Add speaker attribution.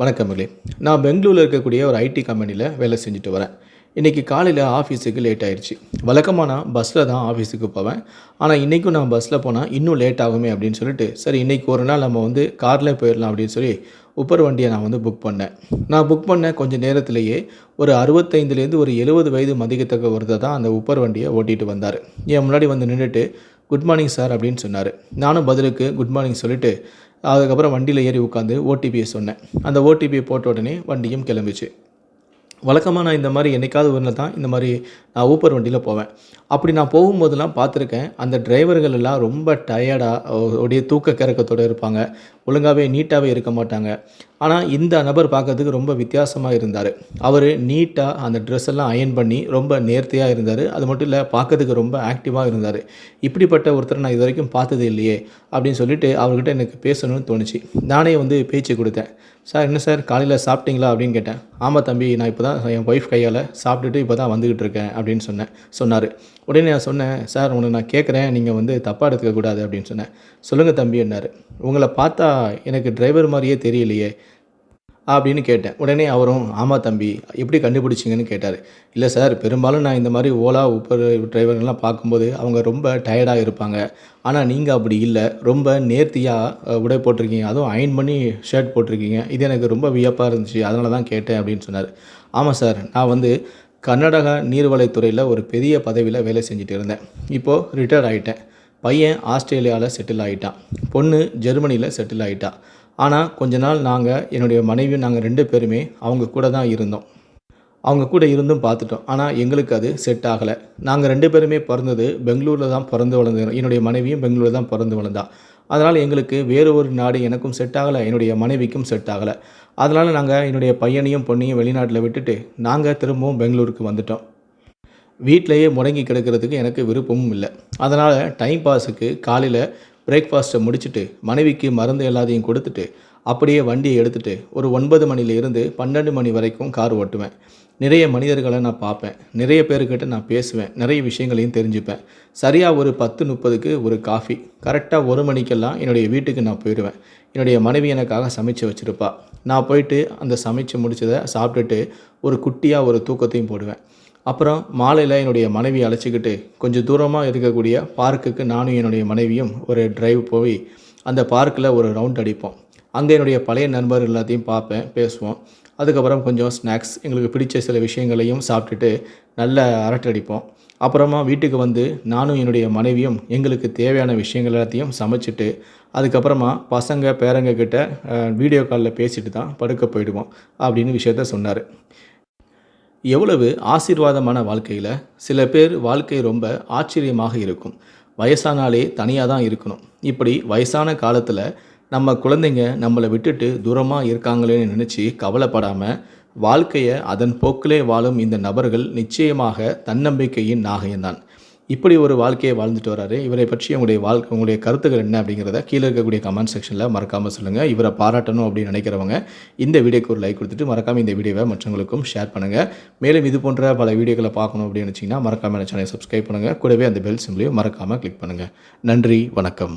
Speaker 1: வணக்கமில்லை நான் பெங்களூரில் இருக்கக்கூடிய ஒரு ஐடி கம்பெனியில் வேலை செஞ்சுட்டு வரேன். இன்றைக்கி காலையில் ஆஃபீஸுக்கு லேட் ஆயிடுச்சு வழக்கமாக நான் பஸ்ஸில் தான் ஆஃபீஸுக்கு போவேன். ஆனால் இன்றைக்கும் நான் பஸ்ஸில் போனால் இன்னும் லேட் ஆகுமே அப்படின்னு சொல்லிட்டு சரி இன்றைக்கி ஒரு நாள் நம்ம வந்து காரில் போயிடலாம் அப்படின்னு சொல்லி உப்பர் வண்டியை நான் வந்து புக் பண்ணேன். நான் புக் பண்ண கொஞ்சம் நேரத்திலேயே ஒரு அறுபத்தைந்துலேருந்து ஒரு எழுபது வயது மதிக்கத்தக்க ஒருத்தர் தான் அந்த உப்பர் வண்டியை ஓட்டிகிட்டு வந்தார். என் முன்னாடி வந்து நின்றுட்டு குட் மார்னிங் சார் அப்படின்னு சொன்னார். நானும் பதிலுக்கு குட் மார்னிங் சொல்லிவிட்டு அதுக்கப்புறம் வண்டியில் ஏறி உட்காந்து ஓடிபியை சொன்னேன். அந்த ஓடிபியை போட்ட உடனே வண்டியும் கிளம்பிச்சு. வழக்கமாக நான் இந்த மாதிரி என்னைக்காவது ஒரு தான் இந்த மாதிரி நான் ஊப்பர் வண்டியில் போவேன். அப்படி நான் போகும்போதெல்லாம் பார்த்துருக்கேன். அந்த டிரைவர்கள் எல்லாம் ரொம்ப டயர்டாக உடைய தூக்க கிறக்கத்தோடு இருப்பாங்க. ஒழுங்காகவே நீட்டாகவே இருக்க மாட்டாங்க. ஆனால் இந்த நபர் பார்க்கறதுக்கு ரொம்ப வித்தியாசமாக இருந்தார். அவர் நீட்டாக அந்த ட்ரெஸ் எல்லாம் அயன் பண்ணி ரொம்ப நேர்த்தியாக இருந்தார். அது மட்டும் இல்லை பார்க்கறதுக்கு ரொம்ப ஆக்டிவாக இருந்தார். இப்படிப்பட்ட ஒருத்தரை நான் இது வரைக்கும் பார்த்தது இல்லையே அப்படின்னு சொல்லிட்டு அவர்கிட்ட எனக்கு பேசணும்னு தோணுச்சு. நானே வந்து பேச்சு கொடுத்தேன். சார் என்ன சார்? காலையில் சாப்பிட்டீங்களா? அப்படின்னு கேட்டேன். ஆமாம் தம்பி நான் இப்போ தான் என் ஒய்ஃப் கையால் சாப்பிட்டுட்டு இப்போ தான் வந்துக்கிட்டு இருக்கேன் அப்படின்னு சொன்னேன். சொன்னார். உடனே நான் சொன்னேன் சார் உங்களை நான் கேட்குறேன். நீங்கள் வந்து தப்பாக எடுத்துக்கக்கூடாது அப்படின்னு சொன்னேன். சொல்லுங்கள் தம்பி என்னார். உங்களை பார்த்தா எனக்கு டிரைவர் மாதிரியே தெரியலையே. அப்படின்னு கேட்டேன். உடனே அவரும் ஆமாம் தம்பி எப்படி கண்டுபிடிச்சிங்கன்னு கேட்டார். இல்லை சார் பெரும்பாலும் நான் இந்த மாதிரி ஓலா உப்பர் டிரைவர்கள்லாம் பார்க்கும்போது அவங்க ரொம்ப டயர்டாக இருப்பாங்க. ஆனால் நீங்கள் அப்படி இல்லை. ரொம்ப நேர்த்தியாக உடை போட்டிருக்கீங்க. அதுவும் அயன் பண்ணி ஷர்ட் போட்டிருக்கீங்க. இது எனக்கு ரொம்ப வியப்பாக இருந்துச்சு. அதனால தான் கேட்டேன் அப்படின்னு சொன்னார். ஆமாம் சார் நான் வந்து கர்நாடகா நீர்வளைத்துறையில் ஒரு பெரிய பதவியில் வேலை செஞ்சுட்டு இருந்தேன். இப்போது ரிட்டையர்ட் ஆகிட்டேன் பையன் ஆஸ்திரேலியாவில் செட்டில் ஆகிட்டான் பொண்ணு ஜெர்மனியில் செட்டில் ஆகிட்டான் ஆனால் கொஞ்ச நாள் நாங்கள் என்னுடைய மனைவியும் நாங்கள் ரெண்டு பேருமே அவங்க கூட தான் இருந்தோம். அவங்க கூட இருந்தும் பார்த்துட்டோம். ஆனால் எங்களுக்கு அது செட் ஆகலை. நாங்கள் ரெண்டு பேருமே பிறந்தது பெங்களூரில் தான் பிறந்து வளர்ந்து என்னுடைய மனைவியும் பெங்களூரில் தான் பிறந்து வளர்ந்தா. அதனால் எங்களுக்கு வேறு ஒரு நாடு எனக்கும் செட் ஆகலை என்னுடைய மனைவிக்கும் செட் ஆகலை. அதனால் நாங்கள் என்னுடைய பையனையும் பொண்ணையும் வெளிநாட்டில் விட்டுட்டு நாங்கள் திரும்பவும் பெங்களூருக்கு வந்துட்டோம். வீட்டிலையே முடங்கி கிடக்கிறதுக்கு எனக்கு விருப்பமும் இல்லை. அதனால் டைம் பாஸுக்கு காலையில் பிரேக்ஃபாஸ்ட்டை முடிச்சுட்டு மனைவிக்கு மருந்து எல்லாத்தையும் கொடுத்துட்டு அப்படியே வண்டியை எடுத்துகிட்டு ஒரு ஒன்பது மணிலேருந்து பன்னெண்டு மணி வரைக்கும் கார் ஓட்டுவேன். நிறைய மனிதர்களை நான் பார்ப்பேன். நிறைய பேர்கிட்ட நான் பேசுவேன். நிறைய விஷயங்களையும் தெரிஞ்சுப்பேன். சரியாக ஒரு பத்து முப்பதுக்கு ஒரு காஃபி கரெக்டாக ஒரு மணிக்கெல்லாம் என்னுடைய வீட்டுக்கு நான் போயிடுவேன். என்னுடைய மனைவி எனக்காக சமைச்சு வச்சுருப்பா. நான் போயிட்டு அந்த சமைச்சு முடித்ததை சாப்பிட்டுட்டு ஒரு குட்டியாக ஒரு தூக்கத்தையும் போடுவேன். அப்புறம் மாலையில் என்னுடைய மனைவி அழைச்சிக்கிட்டு கொஞ்சம் தூரமாக இருக்கக்கூடிய பார்க்குக்கு நானும் என்னுடைய மனைவியும் ஒரு டிரைவ் போய் அந்த பார்க்கில் ஒரு ரவுண்ட் அடிப்போம். அங்கே என்னுடைய பழைய நண்பர் எல்லாத்தையும் பார்ப்பேன் பேசுவோம். அதுக்கப்புறம் கொஞ்சம் ஸ்நாக்ஸ் எங்களுக்கு பிடிச்ச சில விஷயங்களையும் சாப்பிட்டுட்டு நல்ல அரட்டை அடிப்போம். அப்புறமா வீட்டுக்கு வந்து நானும் என்னுடைய மனைவியும் எங்களுக்கு தேவையான விஷயங்கள் எல்லாத்தையும் சமைச்சிட்டு அதுக்கப்புறமா பசங்க பேரங்க கிட்ட வீடியோ காலில் பேசிட்டு தான் படுக்க போயிடுவோம் அப்படின்னு விஷயத்த சொன்னார். எவ்வளவு ஆசீர்வாதமான வாழ்க்கையில் சில பேர் வாழ்க்கை ரொம்ப ஆச்சரியமாக இருக்கும். வயசானாலே தனியாக தான் இருக்கணும். இப்படி வயசான காலத்தில் நம்ம குழந்தைங்க நம்மளை விட்டுட்டு தூரமாக இருக்காங்களேன்னு நினச்சி கவலைப்படாமல் வாழ்க்கையை அதன் போக்கிலே வாழும் இந்த நபர்கள் நிச்சயமாக தன்னம்பிக்கையின் நாகயம்தான் இப்படி ஒரு வாழ்க்கையை வாழ்ந்துட்டு வராரு. இவரை பற்றி உங்களுடைய வாழ்க்கை உங்களுடைய கருத்துக்கள் என்ன அப்படிங்கிறத கீழே இருக்கக்கூடிய கமெண்ட் செக்ஷனில் மறக்காமல் சொல்லுங்கள் இவரை பாராட்டணும் அப்படின்னு நினைக்கிறவங்க இந்த வீடியோக்கு ஒரு லைக் கொடுத்துட்டு மறக்காமல் இந்த வீடியோவை மற்றவங்களுக்கும் ஷேர் பண்ணுங்கள் மேலும் இது போன்ற பல வீடியோக்களை பார்க்கணும் அப்படின்னு நினச்சிங்கன்னா மறக்காமல் சேனலை சப்ஸ்கிரைப் பண்ணுங்கள் கூடவே அந்த பெல் சிம்லையும் மறக்காமல் கிளிக் பண்ணுங்கள் நன்றி வணக்கம்.